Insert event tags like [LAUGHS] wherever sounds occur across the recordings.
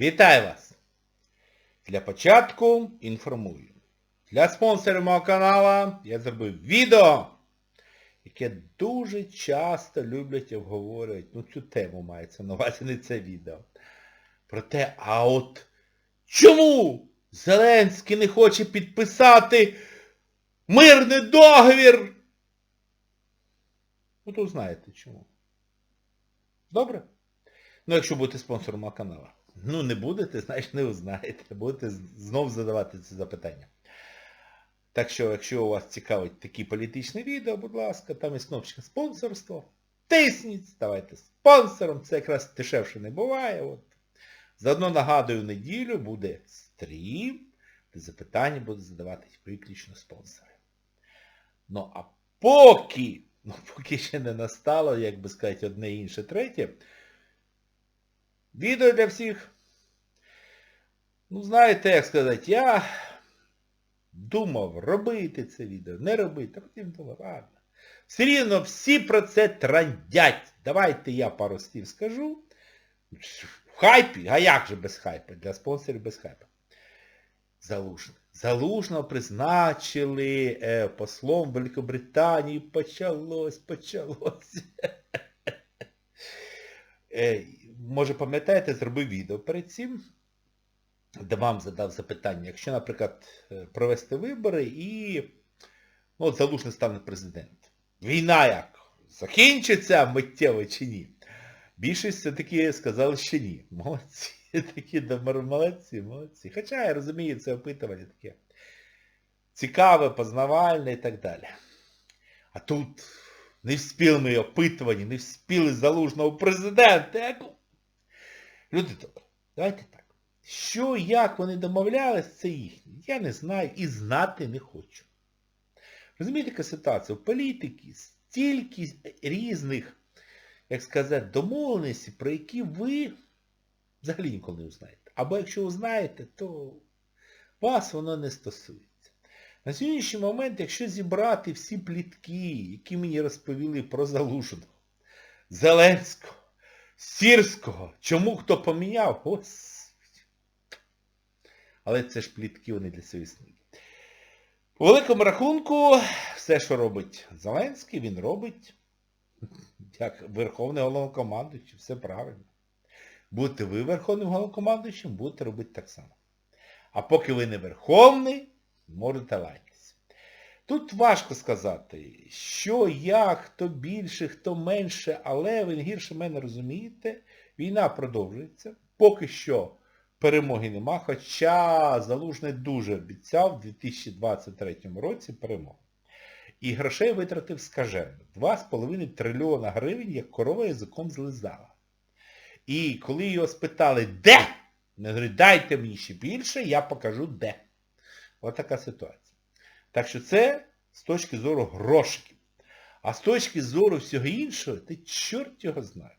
Вітаю вас! Для початку інформую. Для спонсорів мого каналу я зробив відео, яке дуже часто люблять обговорювати. Ну цю тему мається на увазі, не це відео. Про те, а от чому Зеленський не хоче підписати мирний договір? Ну то знаєте чому. Добре? Ну, якщо будете спонсором мого каналу. Ну, не будете, [LAUGHS] значить не узнаєте. Будете знов задавати ці запитання. Так що, якщо вас цікавить такі політичні відео, будь ласка, там є кнопочка спонсорство. Тисніть, ставайте спонсором. Це якраз дешевше не буває. От. Заодно нагадую, неділю буде стрім, де запитання будуть задавати виключно спонсори. Ну, а поки, ну поки ще не настало, як би сказати, одне інше, третє, Відео для всіх. Ну, знаєте, як сказати, я думав робити це відео, не робити. А потім думав, ладно. Все рівно всі про це трандять. Давайте я пару слів скажу. В хайпі, а як же без хайпу? Для спонсорів без хайпу. Залужний. Залужного призначили е, послом Великобританії. Почалось, почалось. [LAUGHS] Може пам'ятаєте, зробив відео перед цим, де вам задав запитання, якщо, наприклад, е, провести вибори і ну, от Залужний стане президентом. Війна як? Закінчиться миттєво чи ні? Більшість все-таки сказали, що ні. [LAUGHS] Молодці. Такі молодці, молодці. Хоча я розумію, це опитування таке цікаве, познавальне і так далі. А тут не вспіли ми опитувані, не вспіли залужного президента. Як... Люди добрі, давайте так. Що, як вони домовлялись, це їхнє. Я не знаю і знати не хочу. Розумієте, яка ситуація? В політики стільки різних, як сказати, домовленостей, про які ви взагалі ніколи не узнаєте. Або якщо узнаєте, то вас воно не стосується. На сьогоднішній момент, якщо зібрати всі плітки, які мені розповіли про Залужного, Зеленського, Сірського, чому хто поміняв, господи. Але це ж плітки, вони для совісні. По великому рахунку, все, що робить Зеленський, він робить як Верховний головнокомандуючий, все правильно. Будете ви Верховним головнокомандуючим, будете робити так само. А поки ви не Верховний, можете лайтеся. Тут важко сказати, що, як, хто більше, хто менше, але ви гірше мене розумієте, війна продовжується. Поки що перемоги нема, хоча Залужний дуже обіцяв в 2023 році перемогу. І грошей витратив скажено. 2,5 трильйона гривень, як корова язиком злизала. І коли його спитали, де? Він говорить, дайте мені ще більше, я покажу де. Ось така ситуація. Так що це з точки зору грошиків. А з точки зору всього іншого, ти чорт його знає.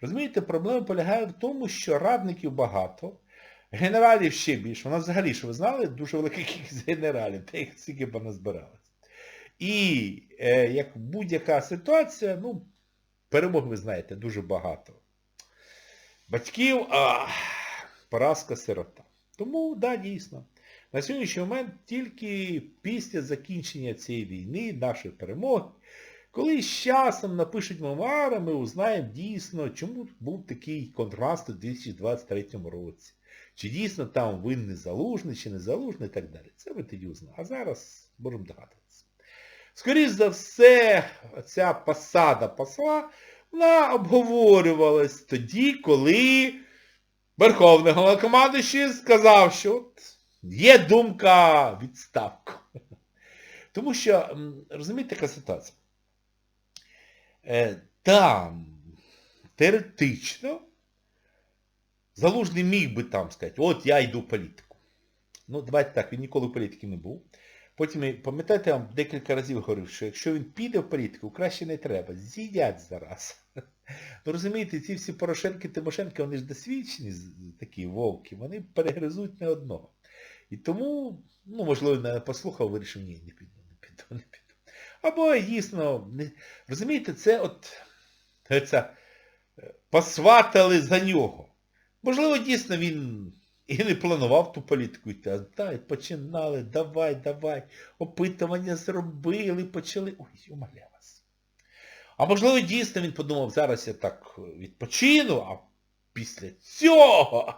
Розумієте, проблема полягає в тому, що радників багато, генералів ще більше. У нас взагалі, що ви знали, дуже велика кількість генералів, та їх стільки б назбиралось. І е, як будь-яка ситуація, ну, перемог, ви знаєте, дуже багато. Батьків, а поразка сирота. Тому, да, дійсно. На сьогоднішній момент тільки після закінчення цієї війни, нашої перемоги, коли з часом напишуть мемуари, ми узнаємо дійсно, чому був такий контрнаступ у 2023 році. Чи дійсно там винний залужний, чи не залужний і так далі. Це ви тоді узнаєте. А зараз можемо догадуватися. Скоріше за все, ця посада посла, вона обговорювалась тоді, коли Верховний Головнокомандуючий сказав, що от є думка відставку. Тому що, розумієте, яка ситуація? Е, Там теоретично Залужний міг би там сказати, от я йду в політику. Ну, давайте так, він ніколи в політиці не був. Потім, пам'ятаєте, я вам декілька разів говорив, що якщо він піде в політику, краще не треба. З'їдять зараз. Ну розумієте, ці всі Порошенки, Тимошенки, вони ж досвідчені такі вовки, вони перегризуть не одного. І тому, ну, можливо, не послухав, вирішив, ні, не піду, не піду, не піду. Або дійсно, не... розумієте, це от це, посватали за нього. Можливо, дійсно він і не планував ту політику йти, а дай, починали, давай, давай, опитування зробили, почали. Ой, умоляю вас. А можливо, дійсно він подумав, зараз я так відпочину, а після цього.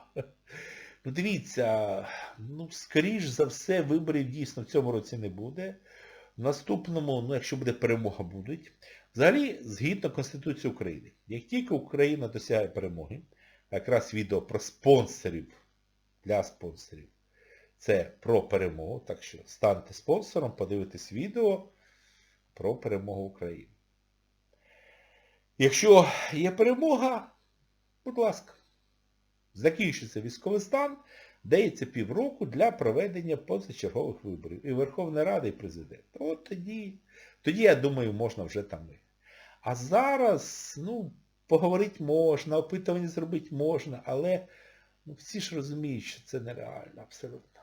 Ну дивіться, ну, скоріш за все, виборів дійсно в цьому році не буде. В наступному, ну якщо буде перемога, будуть. Взагалі, згідно Конституції України, як тільки Україна досягає перемоги, якраз відео про спонсорів, для спонсорів, це про перемогу, так що станьте спонсором, подивитесь відео про перемогу України. Якщо є перемога, будь ласка, закінчиться військовий стан, дається півроку для проведення позачергових виборів. І Верховна Рада, і президент. От тоді, тоді, я думаю, можна вже там. і. А зараз, ну, поговорити можна, опитування зробити можна, але ну, всі ж розуміють, що це нереально абсолютно.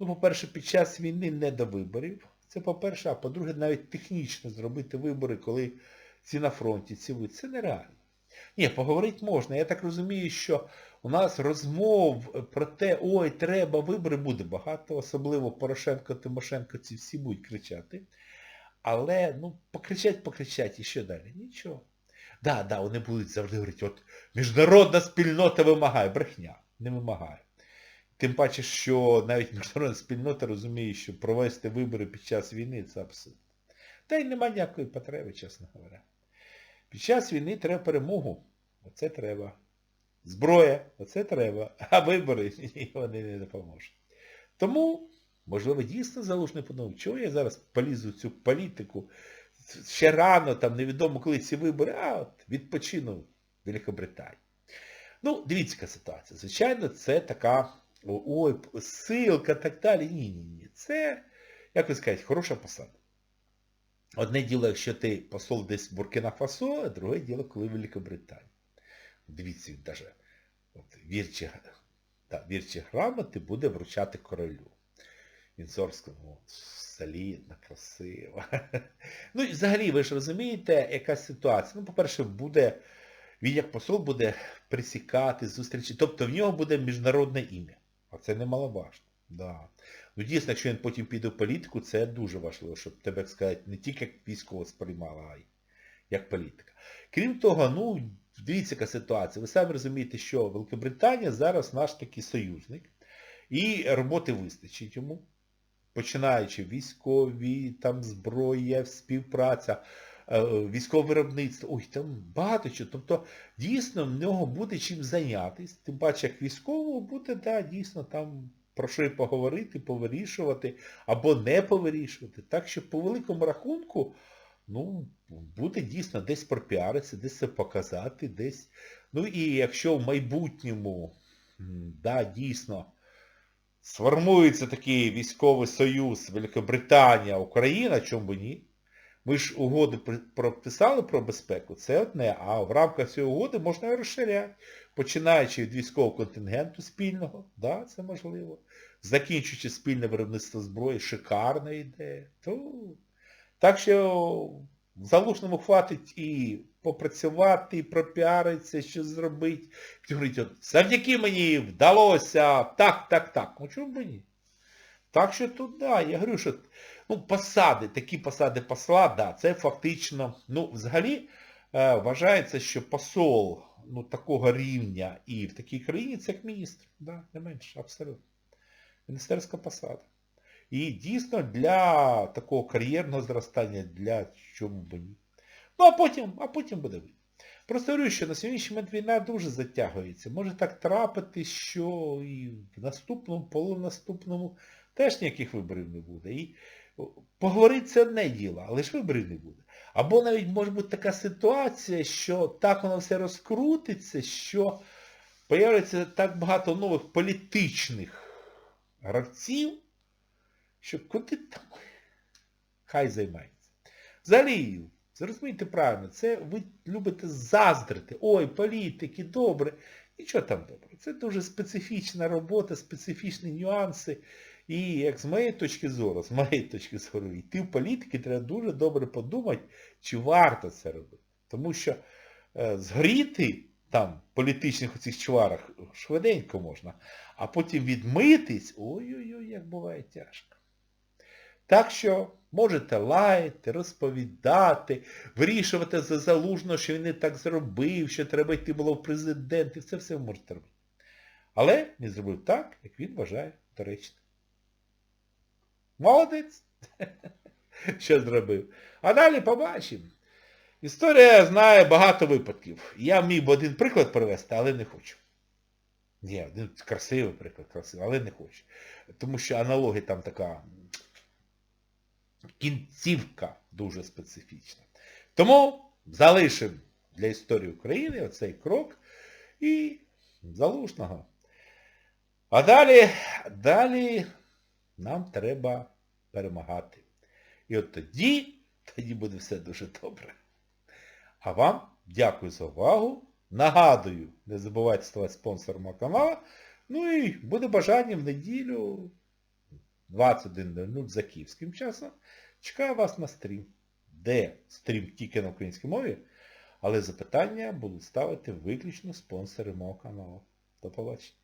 Ну, по-перше, під час війни не до виборів. Це по-перше, а по-друге, навіть технічно зробити вибори, коли ці на фронті, ці. Це нереально. Ні, поговорити можна. Я так розумію, що у нас розмов про те, ой, треба, вибори буде багато, особливо Порошенко, Тимошенко, ці всі будуть кричати. Але, ну, покричать, покричать, і що далі? Нічого. Да, да, вони будуть завжди говорити, от міжнародна спільнота вимагає. Брехня, не вимагає. Тим паче, що навіть міжнародна спільнота розуміє, що провести вибори під час війни це абсурд. Та й нема ніякої потреби, чесно говоря. Під час війни треба перемогу. Оце треба. Зброя, оце треба. [LAUGHS] А вибори [LAUGHS] ні, вони не допоможуть. Тому, можливо, дійсно залужний подумав, чого я зараз полізу в цю політику. Ще рано, там невідомо, коли ці вибори, а от відпочину Великобританії. Ну, дивіться, яка ситуація. Звичайно, це така, ой, силка, так далі. Ні-ні-ні. Це, як ви скажете, хороша посада. Одне діло, якщо ти посол десь в Буркіна-Фасо, а друге діло, коли в Великобританії. Дивіться, він навіть от, вірчі, да, вірчі грамоти буде вручати королю. Вінзорському солідно, красиво. Ну і взагалі, ви ж розумієте, яка ситуація. Ну, по-перше, буде, він як посол буде присікати зустрічі. Тобто в нього буде міжнародне ім'я. А це немаловажно. Да. Ну дійсно, якщо він потім піде в політику, це дуже важливо, щоб тебе, сказати, не тільки як військово сприймала, а й як політика. Крім того, ну, дивіться, яка ситуація. Ви самі розумієте, що Великобританія зараз наш такий союзник. І роботи вистачить йому. Починаючи військові, там зброя, співпраця, військове виробництво. Ой, там багато чого. Тобто, дійсно, в нього буде чим зайнятися. Тим паче, як військового буде, да, дійсно, там про що і поговорити, повирішувати, або не повирішувати. Так що по великому рахунку, ну, буде дійсно десь пропіаритися, десь це показати, десь. Ну і якщо в майбутньому, да, дійсно, сформується такий військовий союз Великобританія, Україна, чому б ні? Ми ж угоди прописали про безпеку, це одне, а в рамках цієї угоди можна розширяти. Починаючи від військового контингенту спільного, да, це можливо. Закінчуючи спільне виробництво зброї, шикарна ідея. То... Так що залужному хватить і попрацювати, і пропіаритися, що зробити. Говорить, завдяки мені вдалося, так, так, так. Ну чому б ні? Так що тут, да, я говорю, що ну, посади, такі посади посла, да, це фактично, ну, взагалі е, вважається, що посол ну, такого рівня і в такій країні це як міністр, да, не менше, абсолютно. Міністерська посада. І дійсно для такого кар'єрного зростання, для чому б ні. Ну а потім, а потім буде видно. Просто говорю, що на сьогоднішній момент війна дуже затягується. Може так трапити, що і в наступному, полунаступному теж ніяких виборів не буде. І поговорити це одне діло, але ж виборів не буде. Або навіть може бути така ситуація, що так воно все розкрутиться, що появиться так багато нових політичних гравців, що куди там хай займається. Взагалі, зрозумійте правильно, це ви любите заздрити. Ой, політики, добре. Нічого там добре. Це дуже специфічна робота, специфічні нюанси. І як з моєї точки зору, з моєї точки зору, йти в політики треба дуже добре подумати, чи варто це робити. Тому що е, згоріти, там політичних оцих чварах швиденько можна, а потім відмитись, ой-ой-ой, як буває тяжко. Так що можете лаяти, розповідати, вирішувати за залужно, що він не так зробив, що треба йти було в президенти, це все ви можете робити. Але він зробив так, як він вважає доречно. Молодець! [LAUGHS] Що зробив? А далі побачимо. Історія знає багато випадків. Я міг би один приклад привести, але не хочу. Ні, один красивий приклад, красивий, але не хочу. Тому що аналогія там така кінцівка дуже специфічна. Тому залишимо для історії України оцей крок і залужного. А далі, далі нам треба перемагати. І от тоді, тоді буде все дуже добре. А вам дякую за увагу. Нагадую, не забувайте ставати спонсором каналу. Ну і буде бажання в неділю 21.00 за київським часом. Чекаю вас на стрім, де стрім тільки на українській мові, але запитання будуть ставити виключно спонсори мого каналу. До побачення.